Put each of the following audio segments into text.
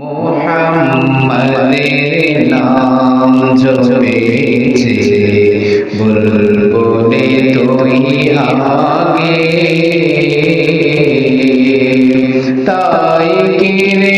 মোহাম্মদের নাম জপেছে বুলবুলে তুই আগে। তাই কিনে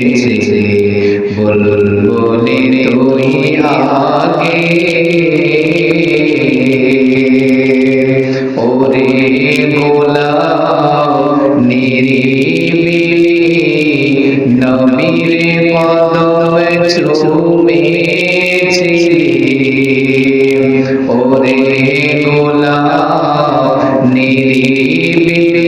জপেছে বুলবুলি তুই আগে ওরে গোলাম নিরিবিলি নবীর কদম চুমেছি ওরে গোলাম নিরিবিলি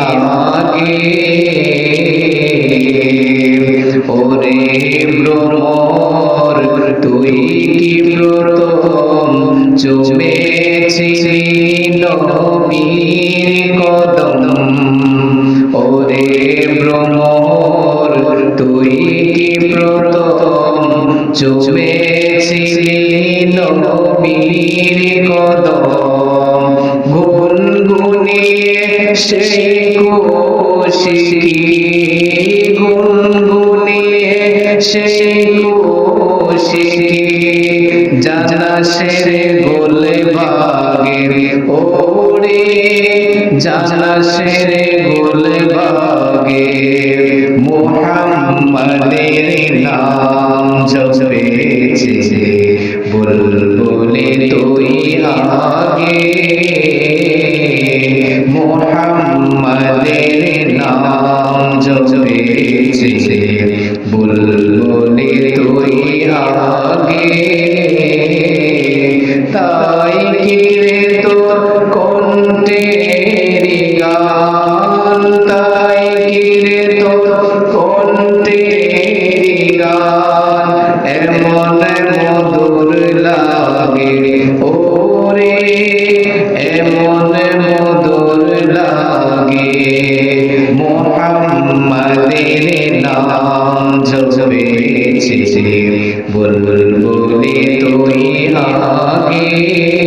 আগে ওরে ভ্রমর তুই কি প্রথম চুমেছিলি নবীর কদম ওরে ভ্রমর তুই কি প্রথম চুমেছিলি নবীর কদম? গুনগুনিয়ে সেই কোশিকি গুনগুনিয়ে সেই কোশিকি জানা সেরে গোলে বাগে ওরে জানা সেরে গোলে বাগে মোহাম্মদের নাম জপেছে, বুলবুলে মোহাম্মদের নাম জপেছে। বুলবুলে তুই আগে। তাই কিরে তোর কণ্ঠে গান। তাই কিরে তোর কণ্ঠে গান। এমন মধুর লাগে লাগে। মোহাম্মদের নাম জপেছে বুলবুলি তুই আগে।